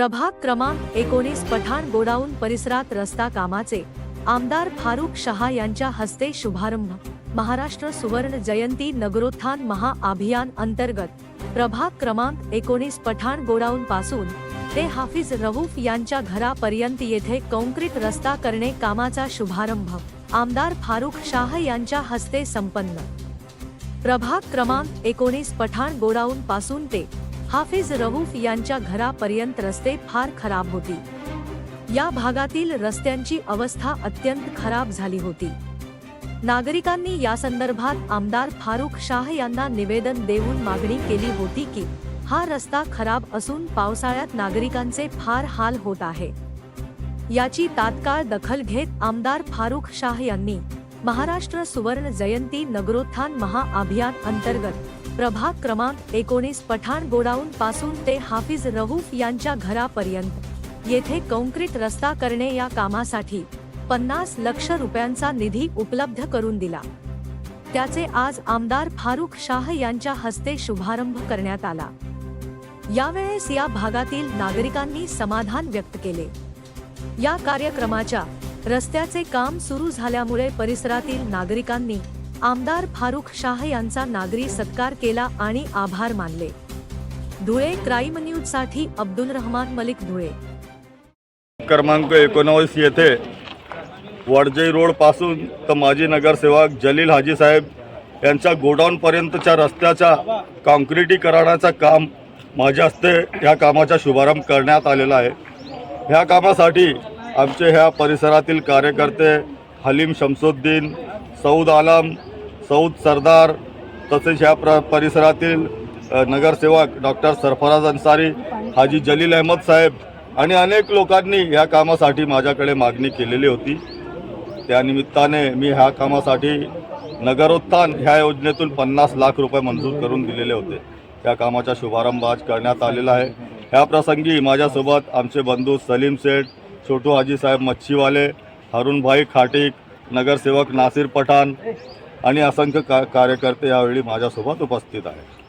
प्रभाग क्रमांक एकोणीस पठाण गोडाऊन परिसरात रस्ता कामाचे. आमदार फारुख शहा यांच्या हस्ते शुभारंभ. महाराष्ट्र सुवर्ण जयंती नगरोत्थान महाअभियान अंतर्गत. प्रभाग क्रमांक एकोणीस पठाण गोडाऊन पासून. ते हाफिज रऊफ यांच्या घरापर्यंत येथे कॉन्क्रीट रस्ता करणे कामाचा शुभारंभ. आमदार फारुख शाह यांच्या हस्ते संपन्न. प्रभाग क्रमांक एकोणीस पठाण गोडाऊन पासून ते हाफिज रऊफ यांच्या घरापर्यंत रस्ते फार खराब होती. या भागातील रस्त्यांची अवस्था अत्यंत खराब झाली होती. नागरिकांनी या संदर्भात आमदार फारुख शाह यांना निवेदन देऊन मागणी केली होती की हा रस्ता खराब असून पावसाळ्यात नागरिकांचे फार हाल होत आहे. याची तात्काळ दखल घेत आमदार फारुख शाह यांनी महाराष्ट्र सुवर्ण जयंती नगरोत्थान महाअभियान अंतर्गत प्रभाग क्रमांक एकोणीस पठाण गोडाऊन पासून ते हाफिज रऊफ यांच्या घरापर्यंत. येथे कॉन्क्रीट रस्ता करणे या कामासाठी पन्नास लक्ष रुपयांचा निधी उपलब्ध करून दिला. त्याचे आज आमदार फारुख शाह यांच्या हस्ते शुभारंभ करण्यात आला. यावेळेस या भागातील नागरिकांनी समाधान व्यक्त केले. या कार्यक्रमाच्या रस्त्याचे काम सुरू झाल्यामुळे परिसरातील नागरिकांनी आमदार फारुख शाह यांचा नागरी सत्कार केला आणि आभार मानले. धुळे क्राईम न्यूजसाठी अब्दुल रहमान मलिक धुळे. क्रमांक एकोणावीस येथे वडजई रोडपासून तर माजी नगरसेवक जलील हाजी साहेब यांच्या गोडाऊनपर्यंतच्या रस्त्याच्या काँक्रिटीकरणाचं काम माझ्या हस्ते ह्या कामाचा शुभारंभ करण्यात आलेला आहे. ह्या कामासाठी आमचे ह्या परिसरातील कार्यकर्ते हलीम शमसुद्दीन सौद आलम सौद सरदार तसेच ह्या प्र परिसरातील नगरसेवक डॉक्टर सरफराज अन्सारी हाजी जलील अहमद साहेब आणि अनेक लोकांनी ह्या कामासाठी माझ्याकडे मागणी केलेली होती. त्यानिमित्ताने मी ह्या कामासाठी नगरोत्थान ह्या योजनेतून पन्नास लाख रुपये मंजूर करून दिलेले होते. या कामाचा शुभारंभ आज करण्यात आलेला आहे. ह्या प्रसंगी माझ्यासोबत आमचे बंधू सलीम शेठ छोटू हाजी साहेब मच्छीवाले हरुणभाई खाटीक नगरसेवक नासिर पठाण आणि असंख्य का कार्यकर्ते यावेळी माझ्यासोबत उपस्थित आहेत.